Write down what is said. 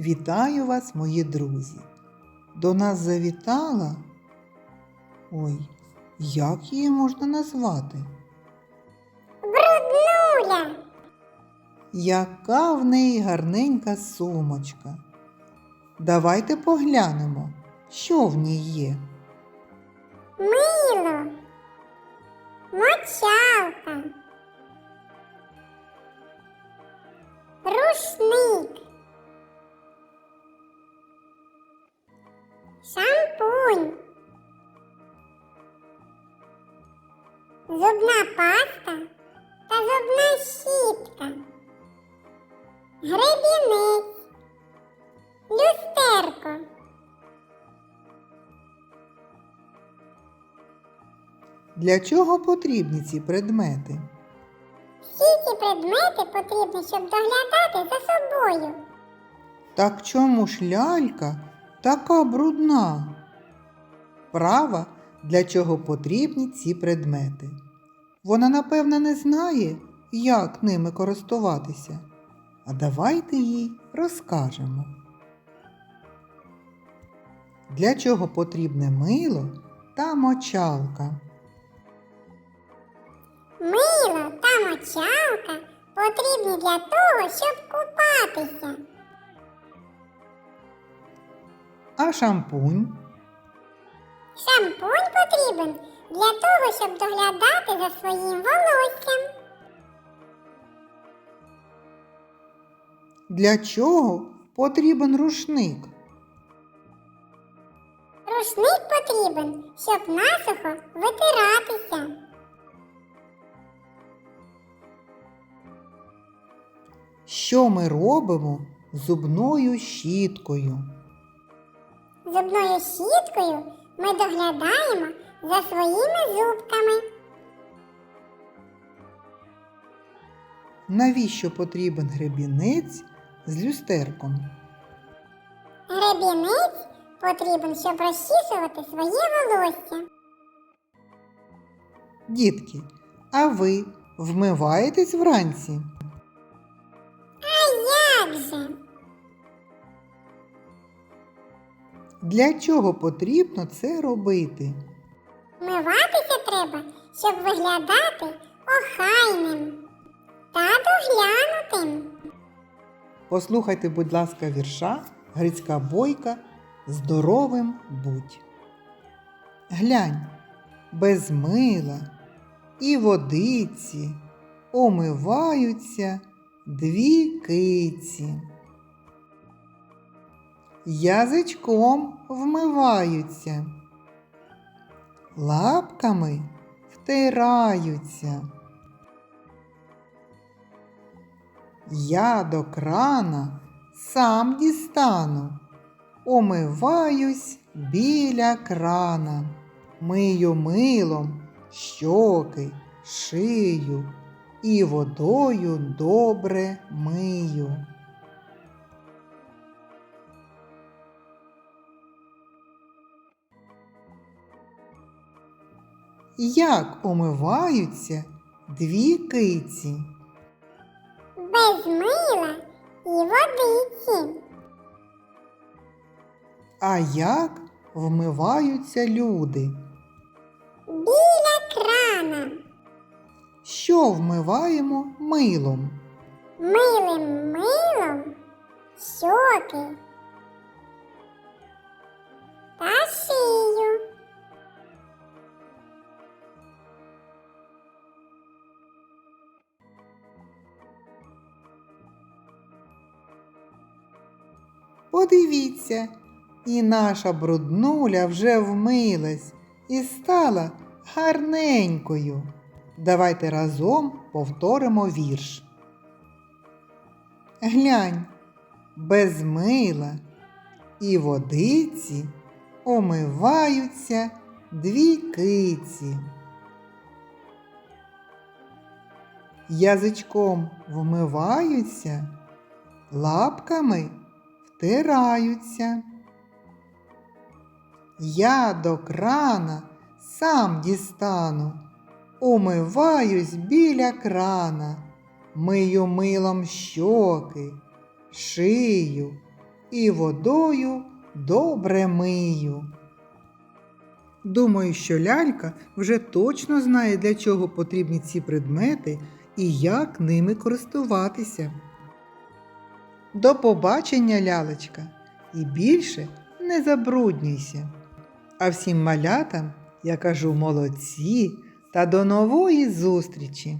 Вітаю вас, мої друзі. До нас завітала. Ой, як її можна назвати? Бруднуля. Яка в неї гарненька сумочка. Давайте поглянемо, що в ній є. Мило. Мочалка. Рушник. Зубна паста та зубна щітка. Гребінець. Люстерко. Для чого потрібні ці предмети? Всі ці предмети потрібно, щоб доглядати за собою. Так чому ж лялька така брудна? Права, для чого потрібні ці предмети. Вона, напевно, не знає, як ними користуватися. А давайте їй розкажемо. Для чого потрібне мило та мочалка? Мило та мочалка потрібні для того, щоб купатися. А шампунь? Шампунь потрібен для того, щоб доглядати за своїм волоссям. Для чого потрібен рушник? Рушник потрібен, щоб насухо витиратися. Що ми робимо зубною щіткою? Зубною щіткою ми доглядаємо за своїми зубками. Навіщо потрібен гребінець з люстерком? Гребінець потрібен, щоб розчісувати своє волосся. Дітки, а ви вмиваєтесь вранці? А як же? Для чого потрібно це робити? Миватися треба, щоб виглядати охайним та доглянутим. Послухайте, будь ласка, вірша Грицька бойка Здоровим будь. Глянь, без мила і водиці омиваються дві киці. Язичком вмиваються, лапками втираються. Я до крана сам дістану, омиваюсь біля крана, мию милом щоки, шию і водою добре мию. Як омиваються дві киці? Без мила і водиці. А як вмиваються люди? Біля крана. Що вмиваємо милом? Милим милом щоки Подивіться, і наша бруднуля вже вмилась і стала гарненькою. Давайте разом повторимо вірш. Глянь, без мила і водиці омиваються дві киці. Язичком вмиваються, лапками втираються. Я до крана сам дістану, умиваюсь біля крана, мию милом щоки, шию і водою добре мию. Думаю, що лялька вже точно знає, для чого потрібні ці предмети і як ними користуватися. До побачення, лялечка, і більше не забруднюйся. А всім малятам я кажу молодці та до нової зустрічі!